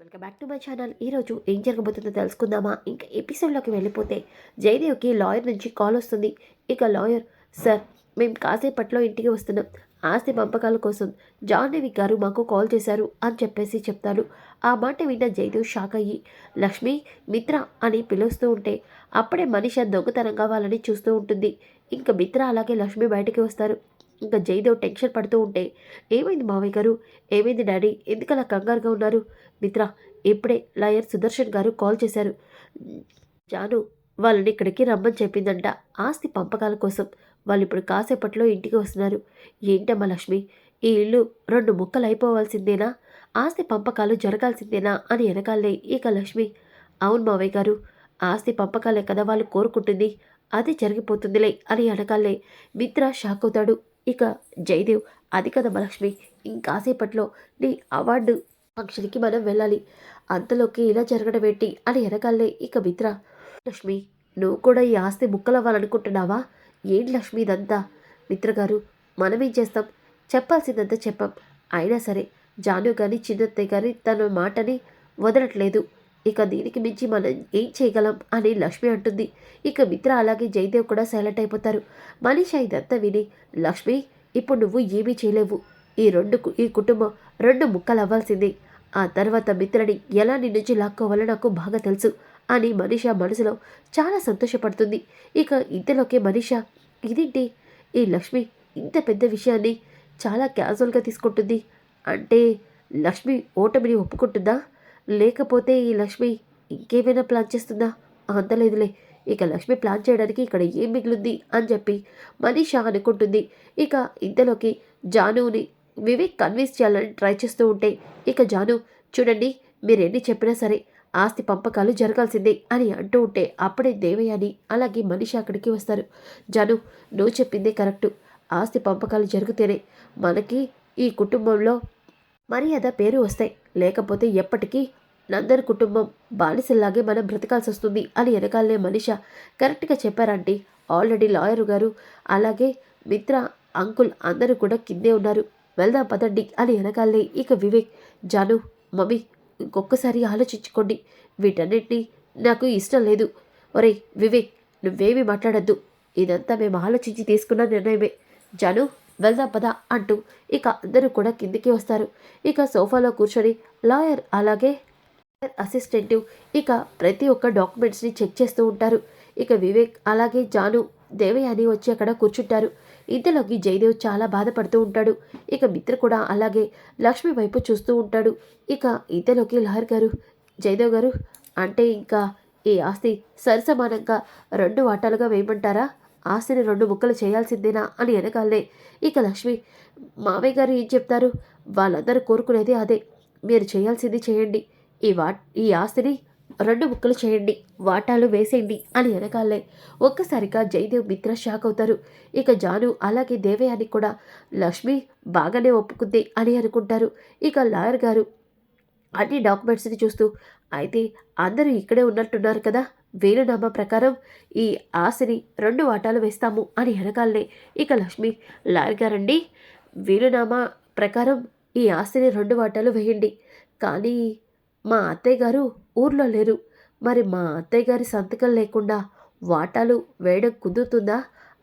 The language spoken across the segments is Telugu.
Welcome back to my channel. ఈరోజు ఏం జరగబోతుందో తెలుసుకుందామా? ఇంకా ఎపిసోడ్లోకి వెళ్ళిపోతే జయదేవ్కి లాయర్ నుంచి కాల్ వస్తుంది. ఇక లాయర్ సార్ మేము కాసేపట్లో ఇంటికి వస్తున్నాం. ఆస్తి పంపకాల కోసం జాహ్నవి గారు మాకు కాల్ చేశారు అని చెప్పేసి చెప్తాడు. ఆ మాట విన్న జయదేవ్ షాక్ అయ్యి లక్ష్మి మిత్ర అని పిలుస్తూ ఉంటే అప్పుడే మనిషి దొంగతనంగా వాళ్ళని చూస్తూ ఉంటుంది. ఇంకా మిత్ర అలాగే లక్ష్మి బయటికి వస్తారు. ఇంకా జయదేవ్ టెన్షన్ పడుతూ ఉంటే ఏమైంది మావయ్య గారు? ఏమైంది డాడీ? ఎందుకలా కంగారుగా ఉన్నారు? మిత్ర ఇప్పుడే లాయర్ సుదర్శన్ గారు కాల్ చేశారు. జాను వాళ్ళని ఇక్కడికి రమ్మని చెప్పిందంట. ఆస్తి పంపకాల కోసం. వాళ్ళు ఇప్పుడు కాసేపట్లో ఇంటికి వస్తున్నారు. ఏంటమ్మా లక్ష్మి? ఈ ఇల్లు రెండు ముక్కలు అయిపోవాల్సిందేనా? ఆస్తి పంపకాలు జరగాల్సిందేనా? అని వెనకాలే ఇక లక్ష్మి. అవును మావయ్య గారు. ఆస్తి పంపకాలే కదా వాళ్ళు కోరుకుంటుంది. అది జరిగిపోతుందిలే అని వెనకాలే. మిత్ర షాక్ అవుతాడు. ఇక జయదేవ్ అది కదమ్మా లక్ష్మి ఇంకాసేపట్లో నీ అవార్డు ఫంక్షన్కి మనం వెళ్ళాలి. అంతలోకి ఇలా జరగడం ఏంటి అని ఎనగాలే ఇక మిత్ర. లక్ష్మి నువ్వు కూడా ఈ ఆస్తి ముక్కలవ్వాలనుకుంటున్నావా? ఏంటి లక్ష్మి ఇదంతా? మిత్ర గారు మనమేం చేస్తాం? చెప్పాల్సిందంతా చెప్పాం. అయినా సరే జాను కానీ చిన్నత్తయ్య కానీ తన మాటని వదలట్లేదు. ఇక దీనికి మించి మనం ఏం చేయగలం అని లక్ష్మి అంటుంది. ఇక మిత్ర అలాగే జయదేవ్ కూడా సైలెంట్ అయిపోతారు. మనిషి ఇదంతా విని లక్ష్మి ఇప్పుడు నువ్వు ఏమీ చేయలేవు. ఈ రెండు కు- ఈ కుటుంబం రెండు ముక్కలు అవ్వాల్సిందే. ఆ తర్వాత మిత్రని ఎలా నీ నుంచి లాక్కోవాలో నాకు బాగా తెలుసు అని మనీషా మనసులో చాలా సంతోషపడుతుంది. ఇక ఇంతలోకే మనిష ఇదేంటి? ఈ లక్ష్మి ఇంత పెద్ద విషయాన్ని చాలా క్యాజువల్గా తీసుకుంటుంది. అంటే లక్ష్మి ఓటమిని ఒప్పుకుంటుందా? లేకపోతే ఈ లక్ష్మి ఇంకేమైనా ప్లాన్ చేస్తుందా? అంతలేదులే ఇక లక్ష్మి ప్లాన్ చేయడానికి ఇక్కడ ఏం మిగిలింది అని చెప్పి మనీషా అనుకుంటుంది. ఇక ఇంతలోకి జానుని వివేక్ కన్విన్స్ చేయాలని ట్రై చేస్తూ ఉంటే ఇక జాను చూడండి మీరెన్ని చెప్పినా సరే ఆస్తి పంపకాలు జరగాల్సిందే అని అంటూ ఉంటే అప్పుడే దేవయాని అలాగే మనిషి అక్కడికి వస్తారు. జాను నువ్వు చెప్పిందే కరెక్టు. ఆస్తి పంపకాలు జరిగితేనే మనకి ఈ కుటుంబంలో మర్యాద పేరు వస్తాయి. లేకపోతే ఎప్పటికీ నందన్ కుటుంబం బానిసల్లాగే మనం బ్రతకాల్సి వస్తుంది అని వెనకాలనే మనిష కరెక్ట్గా చెప్పారంటే ఆల్రెడీ లాయర్ గారు అలాగే మిత్ర అంకుల్ అందరూ కూడా కిందే ఉన్నారు. వెళ్దాం పదండి అని వెనకాలనే ఇక వివేక్ జాను మమ్మీ ఇంకొకసారి ఆలోచించుకోండి. వీటన్నిటినీ నాకు ఇష్టం లేదు. ఒరే వివేక్ నువ్వేమి మాట్లాడద్దు. ఇదంతా మేము ఆలోచించి తీసుకున్న నిర్ణయమే. జాను వెళ్దాం పదా అంటూ ఇక అందరూ కూడా కిందికి వస్తారు. ఇక సోఫాలో కూర్చొని లాయర్ అలాగే అసిస్టెంట్ ఇక ప్రతి ఒక్క డాక్యుమెంట్స్ని చెక్ చేస్తూ ఉంటారు. ఇక వివేక్ అలాగే జాను దేవయాని వచ్చి అక్కడ కూర్చుంటారు. ఇంతలోకి జయదేవ్ చాలా బాధపడుతూ ఉంటాడు. ఇక మిత్ర కూడా అలాగే లక్ష్మి వైపు చూస్తూ ఉంటాడు. ఇక ఇంతలోకి లహర్ గారు జయదేవ్ గారు అంటే ఇంకా ఈ ఆస్తి సరిసమానంగా రెండు వాటాలుగా వేయమంటారా? ఆస్తిని రెండు ముక్కలు చేయాల్సిందేనా అని అనగాలే ఇక లక్ష్మి మావయ్య గారు ఏం చెప్తారు? వాళ్ళందరూ కోరుకునేది అదే. మీరు చేయాల్సింది చేయండి. ఈ వా ఈ ఆస్తిని రెండు ముక్కలు చేయండి వాటాలు వేసేయండి అని వెనకాలే ఒక్కసారిగా జయదేవ్ మిత్ర షాక్ అవుతారు. ఇక జాను అలాగే దేవయాని కూడా లక్ష్మి బాగానే ఒప్పుకుంది అని అనుకుంటారు. ఇక లాయర్ గారు అన్ని డాక్యుమెంట్స్ని చూస్తూ అయితే అందరూ ఇక్కడే ఉన్నట్టున్నారు కదా వేలునామా ప్రకారం ఈ ఆశని రెండు వాటాలు వేస్తాము అని వెనకాలనే ఇక లక్ష్మి లాయర్ గారండి వీలునామా ప్రకారం ఈ ఆస్తిని రెండు వాటాలు వేయండి. కానీ మా అత్తయ్య గారు ఊర్లో లేరు. మరి మా అత్తయ్య గారి సంతకం లేకుండా వాటాలు వేయడం కుదురుతుందా?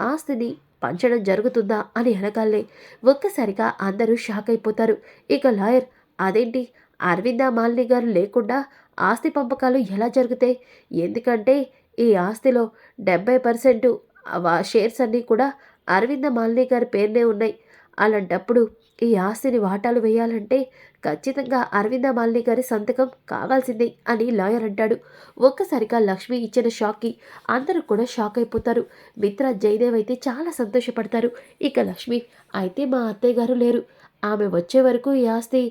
ఆస్తిని పంచడం జరుగుతుందా అని అనగాలే ఒక్కసారిగా అందరూ షాక్ అయిపోతారు. ఇక లాయర్ అదేంటి? అరవింద మాలిని గారు లేకుండా ఆస్తి పంపకాలు ఎలా జరుగుతాయి? ఎందుకంటే ఈ ఆస్తిలో డెబ్బై పర్సెంట్ షేర్స్ అన్నీ కూడా అరవింద మాలిని గారి పేరునే ఉన్నాయి. అలాంటప్పుడు ఈ ఆస్తిని వాటాలు వేయాలంటే ఖచ్చితంగా అరవింద మాలిని గారి సంతకం కావాల్సిందే అని లాయర్ అంటాడు. ఒక్కసారిగా లక్ష్మి ఇచ్చిన షాక్కి అందరూ కూడా షాక్ అయిపోతారు. మిత్ర జయదేవ్ అయితే చాలా సంతోషపడతారు. ఇక లక్ష్మి అయితే మా అత్తయ్య గారు లేరు. ఆమె వచ్చే వరకు ఈ ఆస్తి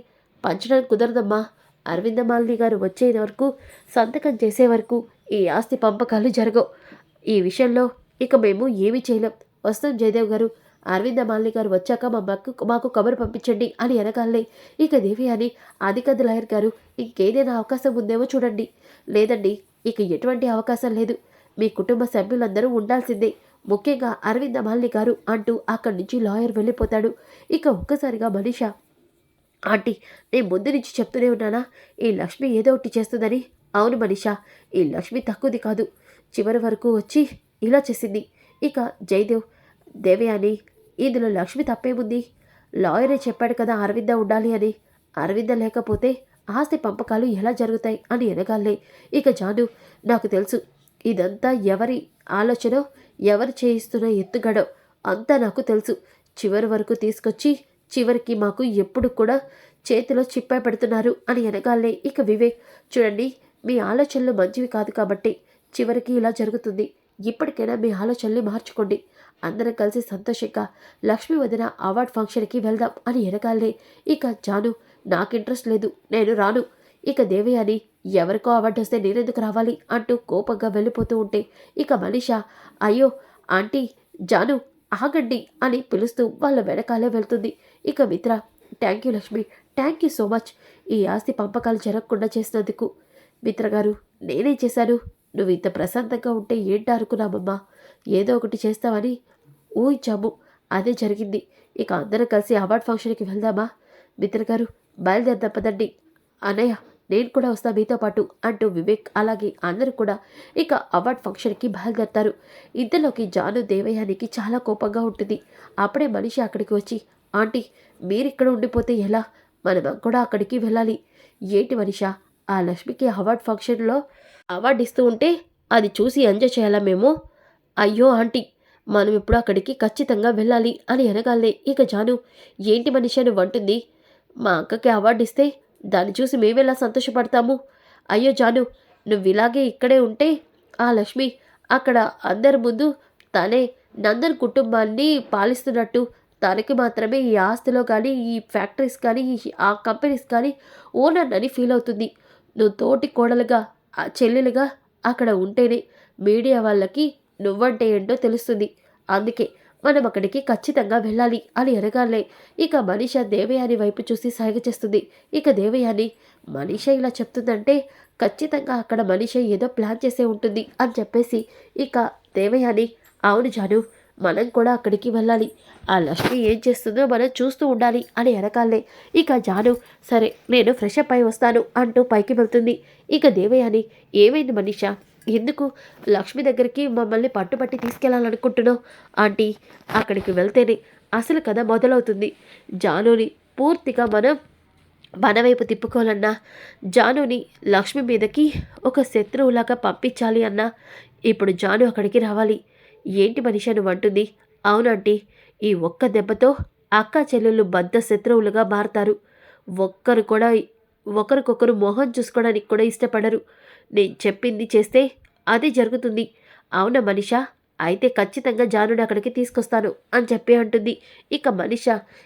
పంచడం కుదరదమ్మా. అరవింద మాలిని గారు వచ్చే వరకు సంతకం చేసే వరకు ఈ ఆస్తి పంపకాలు జరగవు. ఈ విషయంలో ఇక మేము ఏమీ చేయలేం. వస్తాం జయదేవ్ గారు. అరవింద మాలిని గారు వచ్చాక మా మాకు మాకు కబురు పంపించండి అని వెనకాలే ఇక దేవి అని అది లాయర్ గారు ఇంకేదైనా అవకాశం ఉందేమో చూడండి. లేదండి ఇక ఎటువంటి అవకాశం లేదు. మీ కుటుంబ సభ్యులందరూ ఉండాల్సిందే. ముఖ్యంగా అరవింద మాలిని గారు అంటూ అక్కడి నుంచి లాయర్ వెళ్ళిపోతాడు. ఇక ఒక్కసారిగా మనీషా ఆంటీ నేను ముందు నుంచి చెప్తూనే ఉన్నానా? ఈ లక్ష్మి ఏదో ఒకటి చేస్తుందని. అవును మనీషా ఈ లక్ష్మి తక్కువది కాదు. చివరి వరకు వచ్చి ఇలా చేసింది. ఇక జయదేవ్ దేవయాని ఇందులో లక్ష్మి తప్పేముంది లాయరే చెప్పాడు కదా అరవింద ఉండాలి అని. అరవింద లేకపోతే ఆస్తి పంపకాలు ఎలా జరుగుతాయి అని ఎనగాలే. ఇక జాను నాకు తెలుసు ఇదంతా ఎవరి ఆలోచన ఎవరు చేయిస్తున్న ఎత్తుగడో అంతా నాకు తెలుసు. చివరి వరకు తీసుకొచ్చి చివరికి మాకు ఎప్పుడు కూడా చేతిలో చిప్పా పెడుతున్నారు అని ఎనగాలే ఇక వివేక్. చూడండి మీ ఆలోచనలు మంచివి కాదు కాబట్టి చివరికి ఇలా జరుగుతుంది. ఇప్పటికైనా మీ ఆలోచనల్ని మార్చుకోండి. అందరం కలిసి సంతోషంగా లక్ష్మీ వదిన అవార్డ్ ఫంక్షన్కి వెళ్దాం అని ఎనగాలే. ఇక జాను నాకు ఇంట్రెస్ట్ లేదు నేను రాను. ఇక దేవయాని ఎవరికో అవార్డు వస్తే నేనెందుకు రావాలి? అంటూ కోపంగా వెళ్ళిపోతూ ఉంటే ఇక మనీష అయ్యో ఆంటీ జాను ఆగండి అని పిలుస్తూ వాళ్ళ వెనకాలే వెళ్తుంది. ఇక Mitra thank you Lakshmi thank you so much. ఈ ఆస్తి పంపకాలు జరగకుండా చేసినందుకు. మిత్ర గారు నేనేం చేశాను? నువ్వు ఇంత ప్రశాంతంగా ఉంటే ఏంటనుకున్నామమ్మా? ఏదో ఒకటి చేస్తావని ఊహించాము అదే జరిగింది. ఇక అందరం కలిసి అవార్డ్ ఫంక్షన్కి వెళ్దామా? మిత్ర గారు బయలుదేరదాం పదండి. అన్నయ్య నేను కూడా వస్తా మీతో పాటు అంటూ వివేక్ అలాగే అందరూ కూడా ఇక అవార్డ్ ఫంక్షన్కి బయలుదేరతారు. ఇంతలోకి జాను దేవయానికి చాలా కోపంగా ఉంటుంది. అప్పుడే మనిషి అక్కడికి వచ్చి ఆంటీ మీరిక్కడ ఉండిపోతే ఎలా? మనం కూడా అక్కడికి వెళ్ళాలి. ఏంటి మనిష ఆ లక్ష్మికి అవార్డ్ ఫంక్షన్లో అవార్డు ఇస్తూ ఉంటే అది చూసి ఎంజాయ్ చేయాలా మేము? అయ్యో ఆంటీ మనం ఇప్పుడు అక్కడికి ఖచ్చితంగా వెళ్ళాలి అని అనగాలే. ఇక జాను ఏంటి మనిషి అని వంటుంది మా అక్కకి అవార్డు ఇస్తే దాన్ని చూసి మేమెలా సంతోషపడతాము? అయ్యో జాను నువ్వు ఇలాగే ఇక్కడే ఉంటే ఆ లక్ష్మి అక్కడ అందరి ముందు తనే నందన్ కుటుంబాన్ని పాలిస్తున్నట్టు. తనకి మాత్రమే ఈ ఆస్తిలో కానీ ఈ ఫ్యాక్టరీస్ కానీ ఆ కంపెనీస్ కానీ ఓనర్ అని ఫీల్ అవుతుంది. నువ్వు తోటి కోడలుగా ఆ చెల్లెలుగా అక్కడ ఉంటేనే మీడియా వాళ్ళకి నువ్వంటే ఏంటో తెలుస్తుంది. అందుకే మనం అక్కడికి ఖచ్చితంగా వెళ్ళాలి అని అనగానే ఇక మనీష దేవయాని వైపు చూసి సాగ చేస్తుంది. ఇక దేవయాని మనీష ఇలా చెప్తుందంటే ఖచ్చితంగా అక్కడ మనీష ఏదో ప్లాన్ చేసే ఉంటుంది అని చెప్పేసి ఇక దేవయాని అవును జాను మనం కూడా అక్కడికి వెళ్ళాలి. ఆ లక్ష్మి ఏం చేస్తుందో మనం చూస్తూ ఉండాలి అని ఎనకాలే ఇక జాను సరే నేను ఫ్రెష్ అప్ అయి వస్తాను అంటూ పైకి వెళ్తుంది. ఇక దేవయాని ఏమైంది మనీషా? ఎందుకు లక్ష్మి దగ్గరికి మమ్మల్ని పట్టుబట్టి తీసుకెళ్ళాలనుకుంటున్నావు? ఆంటీ అక్కడికి వెళ్తేనే అసలు కథ మొదలవుతుంది. జానుని పూర్తిగా మనం మన వైపు తిప్పుకోవాలన్నా జానుని లక్ష్మి మీదకి ఒక శత్రువులాగా పంపించాలి అన్నా ఇప్పుడు జాను అక్కడికి రావాలి. ఏంటి మనిషి అని అంటుంది. అవునంటీ ఈ ఒక్క దెబ్బతో అక్క చెల్లెళ్ళు బద్ద శత్రువులుగా మారతారు. ఒక్కరు కూడా ఒకరికొకరు మొహం చూసుకోవడానికి కూడా ఇష్టపడరు. నేను చెప్పింది చేస్తే అదే జరుగుతుంది. అవునా మనిషా? అయితే ఖచ్చితంగా జానుడు అక్కడికి తీసుకొస్తాను అని చెప్పి అంటుంది. ఇక మనిష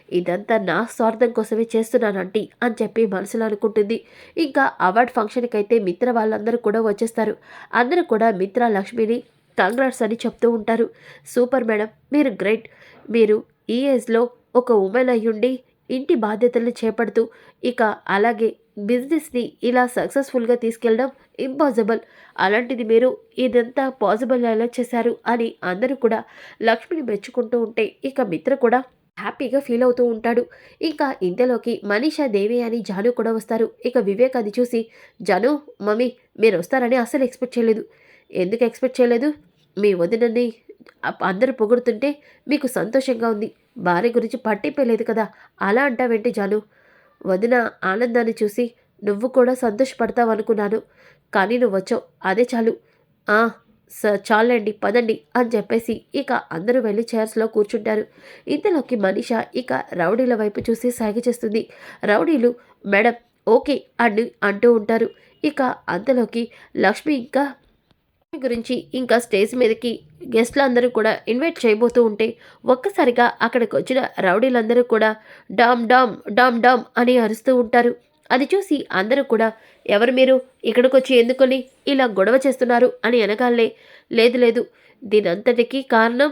ఇదంతా నా స్వార్థం కోసమే చేస్తున్నానంటీ అని చెప్పి మనసులో అనుకుంటుంది. ఇంకా అవార్డ్ ఫంక్షన్కి అయితే మిత్ర వాళ్ళందరూ కూడా వచ్చేస్తారు. అందరూ కూడా మిత్ర లక్ష్మిని కంగ్రాట్స్ అని చెప్తూ ఉంటారు. సూపర్ మేడం మీరు గ్రేట్. మీరు ఈ ఏజ్లో ఒక ఉమెన్ అయ్యుండి ఇంటి బాధ్యతలను చేపడుతూ ఇక అలాగే బిజినెస్ని ఇలా సక్సెస్ఫుల్గా తీసుకెళ్ళడం ఇంపాసిబుల్. అలాంటిది మీరు ఇదంతా పాసిబుల్ ఎలా చేశారు అని అందరూ కూడా లక్ష్మిని మెచ్చుకుంటూ ఉంటే ఇక మిత్ర కూడా హ్యాపీగా ఫీల్ అవుతూ ఉంటాడు. ఇంకా ఇంతలోకి మనీషా దేవి అని జాను కూడా వస్తారు. ఇక వివేక్ అది చూసి జాను మమ్మీ మీరు వస్తారని అసలు ఎక్స్పెక్ట్ చేయలేదు. ఎందుకు ఎక్స్పెక్ట్ చేయలేదు? మీ వదినని అందరూ పొగుడుతుంటే మీకు సంతోషంగా ఉంది. భార్య గురించి పట్టింపేలేదు కదా. అలా అంటావేంటి జాను? వదిన ఆనందాన్ని చూసి నువ్వు కూడా సంతోషపడతావు అనుకున్నాను కానీ నువ్వు వచ్చావు అదే చాలు. ఆ స చాలండి పదండి అని చెప్పేసి ఇక అందరూ వెళ్ళి చైర్స్లో కూర్చుంటారు. ఇంతలోకి మనీష ఇక రౌడీల వైపు చూసి సాగి చేస్తుంది. రౌడీలు మేడం ఓకే అని అంటూ ఉంటారు. ఇక అంతలోకి లక్ష్మి ఇంకా గురించి ఇంకా స్టేజ్ మీదకి గెస్ట్లు అందరూ కూడా ఇన్వైట్ చేయబోతూ ఉంటే ఒక్కసారిగా అక్కడికి వచ్చిన రౌడీలందరూ కూడా డామ్ డామ్ డామ్ డామ్ అని అరుస్తూ ఉంటారు. అది చూసి అందరూ కూడా ఎవరు మీరు? ఇక్కడికి వచ్చి ఎందుకొని ఇలా గొడవ చేస్తున్నారు? అని అనగాలే లేదు లేదు. దీనంతటికీ కారణం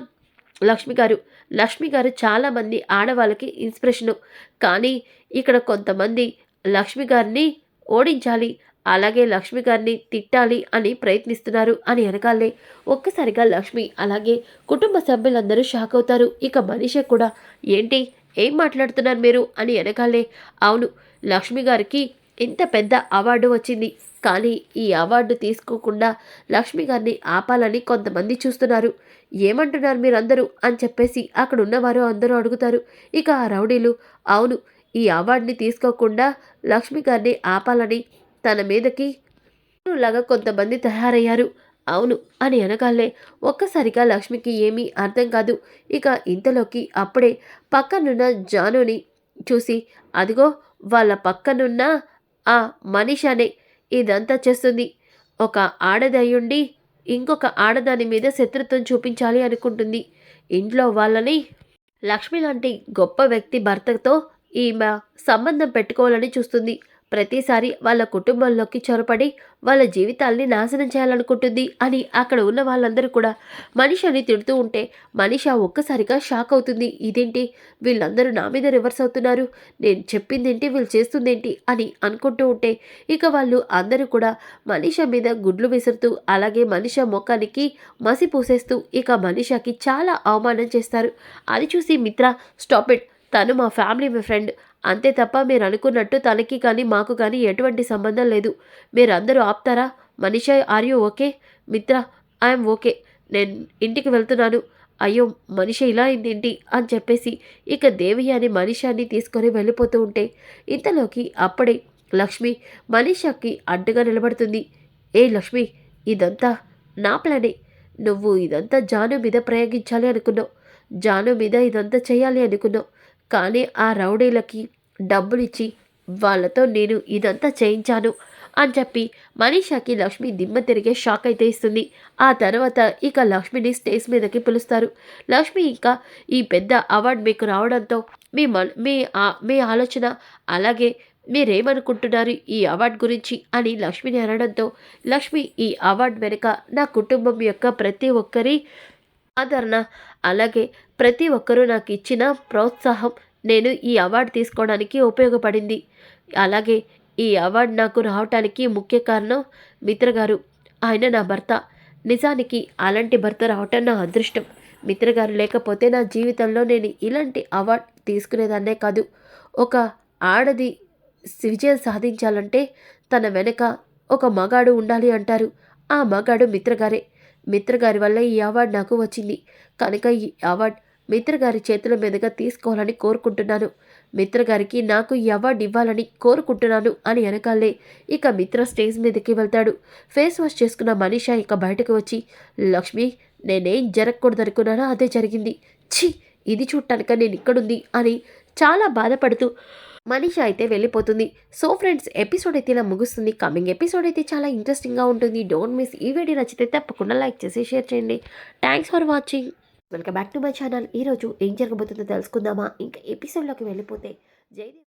లక్ష్మి గారు. లక్ష్మి గారు చాలామంది ఆడవాళ్ళకి ఇన్స్పిరేషను. కానీ ఇక్కడ కొంతమంది లక్ష్మి గారిని ఓడించాలి. అలాగే లక్ష్మి గారిని తిట్టాలి అని ప్రయత్నిస్తున్నారు అని అనగాలే. ఒక్కసారిగా లక్ష్మి అలాగే కుటుంబ సభ్యులందరూ షాక్ అవుతారు. ఇక మనిషి కూడా ఏంటి? ఏం మాట్లాడుతున్నారు మీరు? అని వెనకాలే అవును లక్ష్మి గారికి ఇంత పెద్ద అవార్డు వచ్చింది. కానీ ఈ అవార్డు తీసుకోకుండా లక్ష్మి గారిని ఆపాలని కొంతమంది చూస్తున్నారు. ఏమంటున్నారు మీరందరూ? అని చెప్పేసి అక్కడ ఉన్నవారు అందరూ అడుగుతారు. ఇక ఆ రౌడీలు అవును ఈ అవార్డుని తీసుకోకుండా లక్ష్మి గారిని ఆపాలని తన మీదకి లాగా కొంతమంది తయారయ్యారు. అవును అని అనగాలే ఒక్కసారిగా లక్ష్మికి ఏమీ అర్థం కాదు. ఇక ఇంతలోకి అప్పుడే పక్కనున్న జానుని చూసి అదిగో వాళ్ళ పక్కనున్న ఆ మనిషానే ఇదంతా చేస్తుంది. ఒక ఆడదయ్యుండి ఇంకొక ఆడదాని మీద శత్రుత్వం చూపించాలి అనుకుంటుంది. ఇంట్లో వాళ్ళని లక్ష్మి లాంటి గొప్ప వ్యక్తి భర్తతో ఈమె సంబంధం పెట్టుకోవాలని చూస్తుంది. ప్రతిసారి వాళ్ళ కుటుంబంలోకి చొరపడి వాళ్ళ జీవితాల్ని నాశనం చేయాలనుకుంటుంది అని అక్కడ ఉన్న వాళ్ళందరూ కూడా మనిషిని తిడుతూ ఉంటే మనిషి ఒక్కసారిగా షాక్ అవుతుంది. ఇదేంటి? వీళ్ళందరూ నా మీద రివర్స్ అవుతున్నారు. నేను చెప్పిందేంటి? వీళ్ళు చేస్తుందేంటి? అని అనుకుంటూ ఉంటే ఇక వాళ్ళు అందరూ కూడా మనిష మీద గుడ్లు విసురుతూ అలాగే మనిష ముఖానికి మసి పూసేస్తూ ఇక మనిషకి చాలా అవమానం చేస్తారు. అది చూసి మిత్ర స్టాప్ ఇట్. తను మా ఫ్యామిలీ మీ ఫ్రెండ్. అంతే తప్ప మీరు అనుకున్నట్టు తనకి కానీ మాకు కానీ ఎటువంటి సంబంధం లేదు. మీరందరూ ఆపుతారా? Manisha are you okay Mitra I'm okay నేను ఇంటికి వెళ్తున్నాను. అయ్యో మనిషి ఇలా అయిందేంటి అని చెప్పేసి ఇక దేవి అని మనిషాన్ని తీసుకొని వెళ్ళిపోతూ ఉంటే ఇంతలోకి అప్పుడే లక్ష్మి మనీషాకి అడ్డుగా నిలబడుతుంది. ఏ లక్ష్మి ఇదంతా నా ప్లానే. నువ్వు ఇదంతా జాను మీద ప్రయోగించాలి అనుకున్నావు. జాను మీద ఇదంతా చేయాలి అనుకున్నావు. కానీ ఆ రౌడీలకి డబ్బులిచ్చి వాళ్ళతో నేను ఇదంతా చేయించాను అని చెప్పి మనీషాకి లక్ష్మి దిమ్మ తిరిగే షాక్ అయితే ఇస్తుంది. ఆ తర్వాత ఇక లక్ష్మిని స్టేజ్ మీదకి పిలుస్తారు. లక్ష్మి ఇంకా ఈ పెద్ద అవార్డు మీకు రావడంతో మీ మన మీ మీ ఆలోచన అలాగే మీరేమనుకుంటున్నారు ఈ అవార్డు గురించి అని లక్ష్మిని అనడంతో లక్ష్మి ఈ అవార్డు వెనుక నా కుటుంబం యొక్క ప్రతి ఒక్కరి ఆదరణ అలాగే ప్రతి ఒక్కరూ నాకు ఇచ్చిన ప్రోత్సాహం నేను ఈ అవార్డు తీసుకోవడానికి ఉపయోగపడింది. అలాగే ఈ అవార్డు నాకు రావటానికి ముఖ్య కారణం మిత్రగారు ఆయన నా భర్త. నిజానికి అలాంటి భర్త రావటం నా అదృష్టం. మిత్రగారు లేకపోతే నా జీవితంలో నేను ఇలాంటి అవార్డు తీసుకునేదాన్నే కాదు. ఒక ఆడది విజయం సాధించాలంటే తన వెనక ఒక మగాడు ఉండాలి అంటారు. ఆ మగాడు మిత్రగారే మిత్రగారి వల్ల ఈ అవార్డు నాకు వచ్చింది. కనుక ఈ అవార్డు మిత్రగారి చేతుల మీదుగా తీసుకోవాలని కోరుకుంటున్నాను. మిత్రగారికి నాకు ఈ అవార్డు ఇవ్వాలని కోరుకుంటున్నాను అని వెనకాలే ఇక మిత్ర స్టేజ్ మీదకి వెళ్తాడు. ఫేస్ వాష్ చేసుకున్న మనీషా ఇక బయటకు వచ్చి లక్ష్మి నేనేం జరగకూడదు అనుకున్నానో అదే జరిగింది. ఛీ! ఇది చూడటానిక నేను ఇక్కడుంది అని చాలా బాధపడుతూ మనిషి అయితే వెళ్ళిపోతుంది. సో ఫ్రెండ్స్ ఎపిసోడ్ అయితే ఇలా ముగుస్తుంది. కమింగ్ ఎపిసోడ్ అయితే చాలా ఇంట్రెస్టింగ్గా ఉంటుంది. డోంట్ మిస్ ఈ వీడియో నచ్చితే తప్పకుండా లైక్ చేసి షేర్ చేయండి. Thanks for watching. Welcome back to my channel. ఈరోజు ఏం జరగబోతుందో తెలుసుకుందామా? ఇంకా ఎపిసోడ్లోకి వెళ్ళిపోతే జయదేవ్